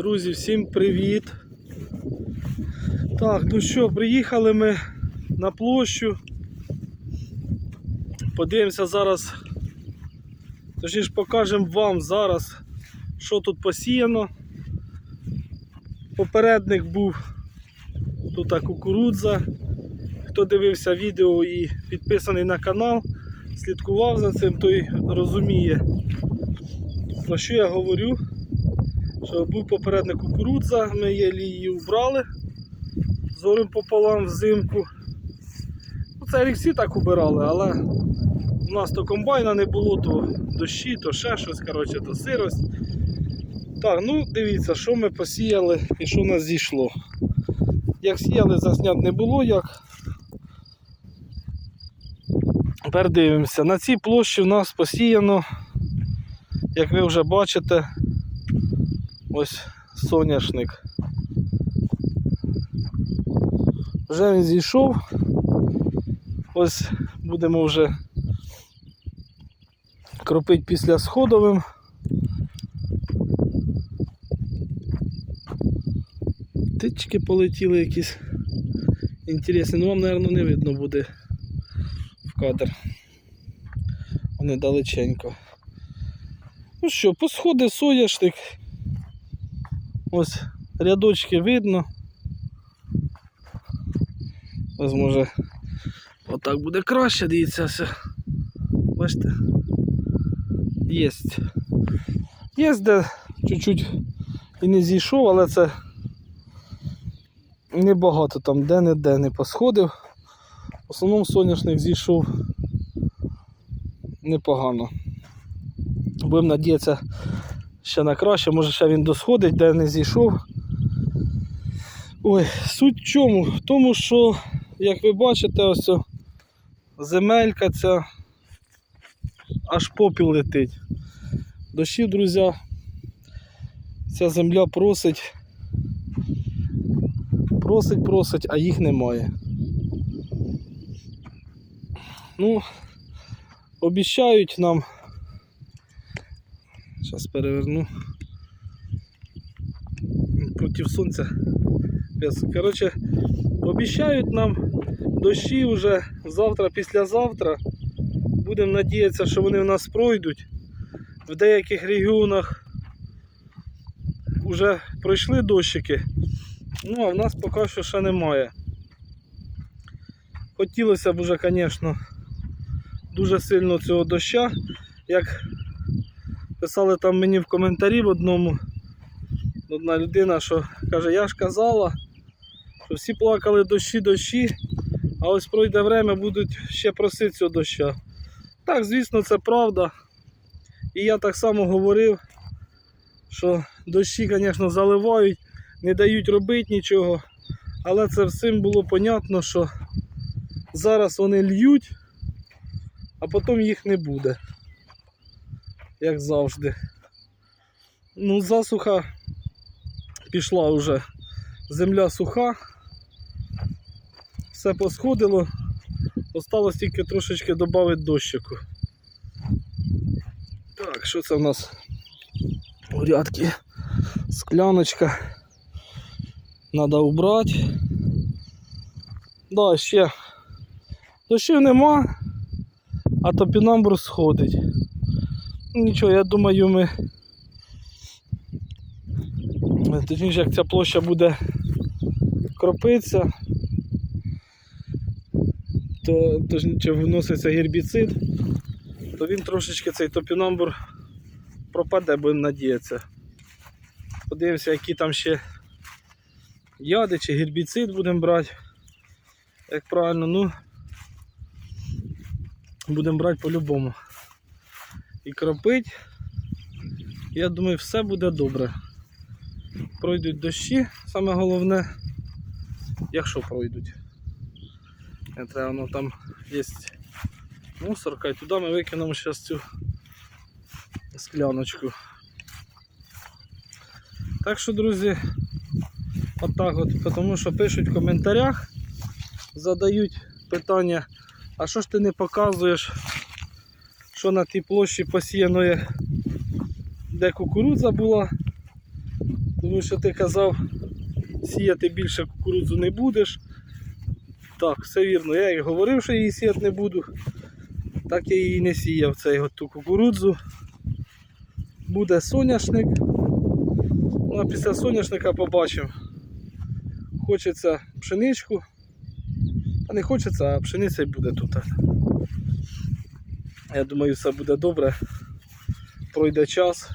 Друзі, всім привіт! Так, ну що, приїхали ми на площу. Подивимося зараз, точніше покажемо вам зараз, що тут посіяно. Попередник був тут кукурудза. Хто дивився відео і підписаний на канал, слідкував за цим, той розуміє, про що я говорю. Що був попередник кукурудза, ми її убрали зорим пополам взимку. Ну, Цей рік всі так убирали, але у нас то комбайна не було, то дощі, то ще щось, коротше, то сирость. Так, ну дивіться, що ми посіяли і що в нас зійшло. Як сіяли, засняти не було як. Тепер дивимося. На цій площі в нас посіяно, як ви вже бачите, ось соняшник. Вже він зійшов. Ось будемо вже кропити після сходовим. Тички полетіли якісь інтересні, ну вам, мабуть, не видно буде в кадр. Вони далеченько. Ну що, посходи соняшник. Ось рядочки видно. Ось може отак буде краще, дивіться все. Бачите? Єсть. Є де чуть-чуть і не зійшов, але це небагато там де-не-де не посходив. В основному соняшник зійшов непогано. Будемо надіятися ще на краще, може ще він досходить, де не зійшов. Ой, суть в чому? В тому, що, як ви бачите, ось земелька ця аж попіл летить. Дощів, друзі, ця земля просить, просить, просить, а їх немає. Ну, обіцяють нам. Зараз переверну. Проти сонця. Коротше, обіцяють нам дощі вже завтра, післязавтра. Будемо надіятися, що вони в нас пройдуть. В деяких регіонах вже пройшли дощики. Ну, а в нас поки що ще немає. Хотілося б вже, звісно, дуже сильно цього доща. Як писали там мені в коментарі в одному одна людина, що каже, я ж казала, що всі плакали дощі, дощі, а ось пройде время, будуть ще просити цього доща. Так, звісно, це правда. І я так само говорив, що дощі, звісно, заливають, не дають робити нічого. Але це всім було понятно, що зараз вони льють, а потім їх не буде. Як завжди. Ну, засуха пішла вже. Земля суха. Все посходило. Осталось тільки трошечки додати дощику. Так, що це в нас? Урядки. Скляночка. Надо убрати. Да, ще дощів нема, а топінамбур сходить. Нічого, я думаю, ми. Точніше, як ця площа буде кропитися, то точніше вноситься гербіцид, то він трошечки цей топінамбур пропаде, будемо надіятися. Подивимося, які там ще яди чи гербіцид будемо брати. Як правильно, ну будемо брати по-любому. І кропить. Я думаю, все буде добре. Пройдуть дощі, саме головне, якщо пройдуть. Треба, ну там є мусорка і туди ми викинемо зараз цю скляночку. Так що, друзі, отак от, тому що пишуть в коментарях, задають питання, а що ж ти не показуєш, що на тій площі посіяної, де кукурудза була, Тому що ти казав, сіяти більше кукурудзу не будеш. Так, все вірно. Я як говорив, що її сіяти не буду, так я її не сіяв цей ту кукурудзу. Буде соняшник. Ну а після соняшника побачимо. Хочеться пшеничку. Та не хочеться, а пшениця й буде тут. Я думаю, все буде добре. Пройде час.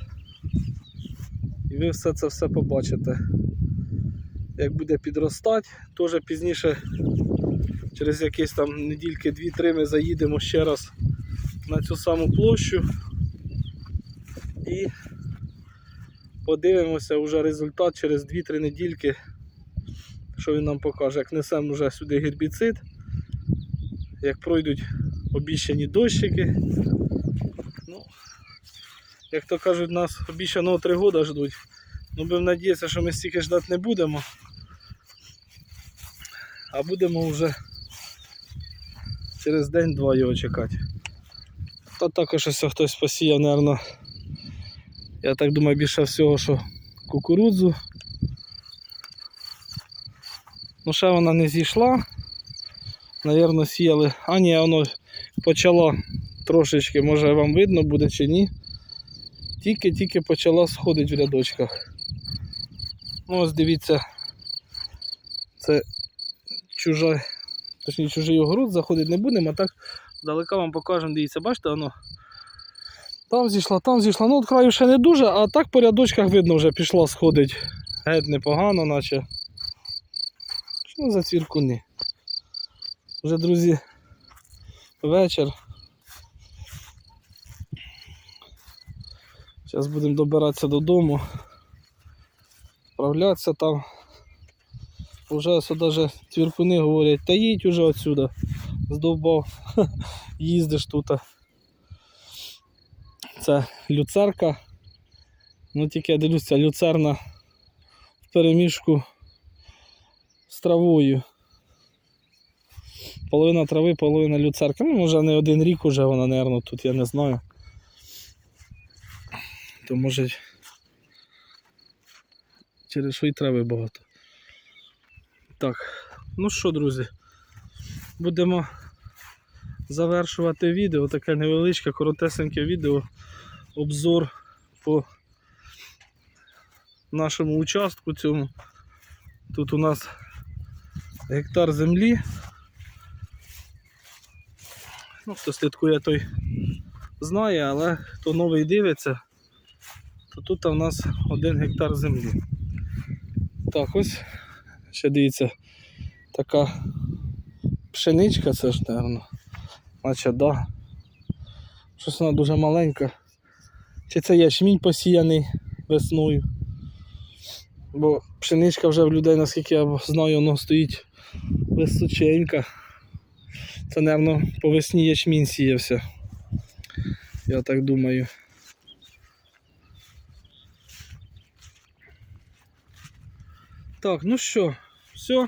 І ви все це все побачите. Як буде підростати, теж пізніше, через якісь там недільки 2-3 ми заїдемо ще раз на цю саму площу і подивимося вже результат через 2-3 недільки, що він нам покаже. Як несемо вже сюди гербіцид, як пройдуть обіщані дощики. Ну, як то кажуть, нас обіщаного 3 роки ждуть. Ну, будемо надіятися, що ми стільки ждати не будемо. А будемо вже через день-два його чекати. Та також ось хтось посіяв, мабуть, я так думаю, більше всього, що кукурудзу. Ну, ще вона не зійшла. Навірно, сіяли. А ні, воно почало трошечки, може вам видно буде чи ні. Тільки-тільки почала сходити в рядочках. Ну, ось дивіться, це чужа, точніше чужий огород, заходити не будемо, а так здалека вам покажемо, дивіться, бачите, воно там зійшла, там зійшла. Ну от краю ще не дуже, а так по рядочках видно вже пішла сходить. Геть непогано, наче. Що за цвіркуни? Вже, друзі, вечір. Зараз будемо добиратися додому. Справлятися там. Уже ось даже цвіркуни говорять, та їдь уже отсюда. Здовбав, їздиш тут. Це люцерка. Ну тільки я дивлюся, люцерна в переміжку з травою. Половина трави, половина люцерка. Ну, вже не один рік уже вона, мабуть, тут, я не знаю. То може через й трави багато. Так, ну що, друзі, будемо завершувати відео, таке невеличке, коротесеньке відео, обзор по нашому участку цьому. Тут у нас гектар землі. Ну, хто слідкує, той знає, але хто новий дивиться, то тут у нас один гектар землі. Так, ось ще дивіться, така пшеничка, це ж, мабуть. Наче да. Щось вона дуже маленька. Чи це ячмінь посіяний весною. Бо пшеничка вже в людей, наскільки я знаю, воно стоїть височенька. Це, мабуть, по весні ячмінь сіявся. Я так думаю. Так, ну що, все.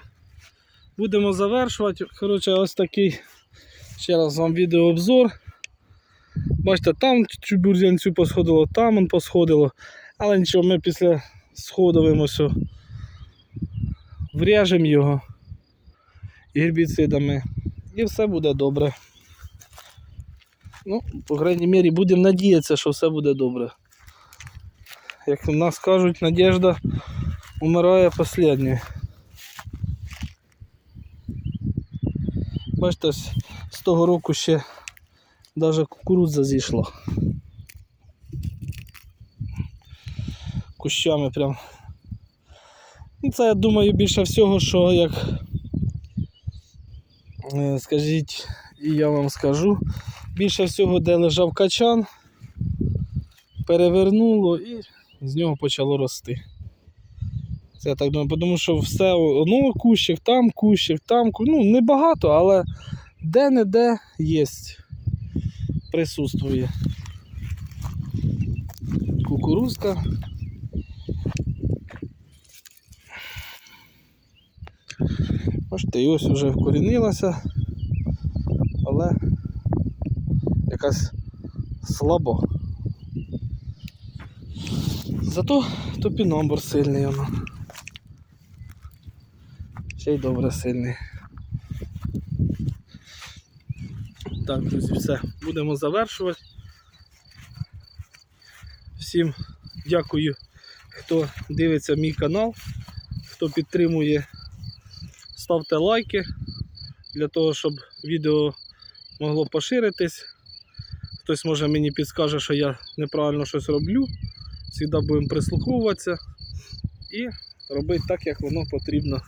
Будемо завершувати. Коротше, ось такий ще раз вам відеообзор. Бачите, там чуть бур'янцю посходило, там он посходило. Але нічого, ми після сходовимося вряжемо його гербіцидами і все буде добре. Ну, по крайній мірі, будемо надіятися, що все буде добре. Як в нас кажуть, надіжда умирає останньою. Бачите, з того року ще навіть кукурудза зійшла. Кущами прям. Ну, Це я думаю більше всього, що як скажіть, і я вам скажу, більше всього, де лежав качан, перевернуло і з нього почало рости. Це я так думаю, тому що все, ну, кущик, там кущик, там ну, небагато, але де-не-де є, присутствує. Кукурузка. Бачите, і ось вже вкорінилася, але якась слабо. Зато топіномбр сильний воно. Ще й добре сильний. Так, друзі, все. Будемо завершувати. Всім дякую, хто дивиться мій канал, хто підтримує. Ставте лайки для того, щоб відео могло поширитись. Хтось може мені підскаже, що я неправильно щось роблю. Завжди будемо прислуховуватися і робити так, як воно потрібно,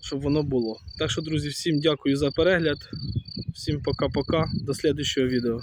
щоб воно було. Так що, друзі, всім дякую за перегляд. Всім пока-пока. До слідчого відео.